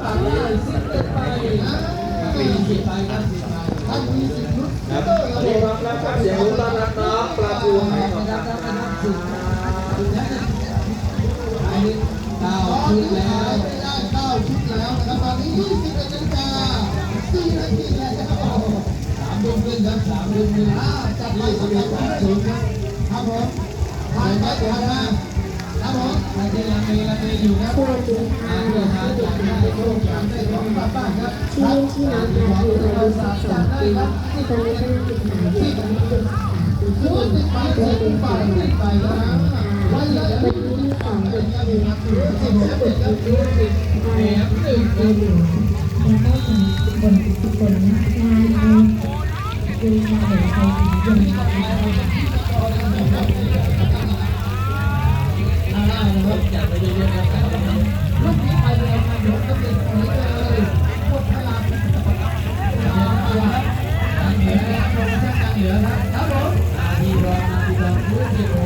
ครับสิบใบท่านมีสิบชุดครับขอรับแล้วครับเสียงรุ่นต้อนรับน้องปลาทูไหทองคำเก้าชุดแล้วได้เก้าชุดแล้วนะครับตอนนี้ยี่สิบเอ็ดนาฬิกาสี่นาทีแล้วครับสามดุมขึ้นครับสามดุมขึ้นอ่าจัดไล่สสิบกัดดไว้สามศูนย์ครับครับผมผ่านไปผ่านมาครับผมใครจะยังมีลังเลอยู่ครับสวัสดีค่ะ ชื่อเล่นชื่อน้ำนะคะอยู่อายุ12ปีตอนนี้กำลังศึกษาอยู่ชั้นปีสาปีที่ชุดหนึ่ติงดไปโรงติเรียดนไปสวนติดไปแล้วนะวันละวันที่สองเดือนที่หนึ่งสิบหกปีที่สิบแถมหนึ่งแล้วก็สมัยบนบนงานเอาดูชาเห็นใครถึงยังไงได้นะครับ โปรโมชั่นทางเหนือครับครับผมนาทีรองนาทีรองรู้สึก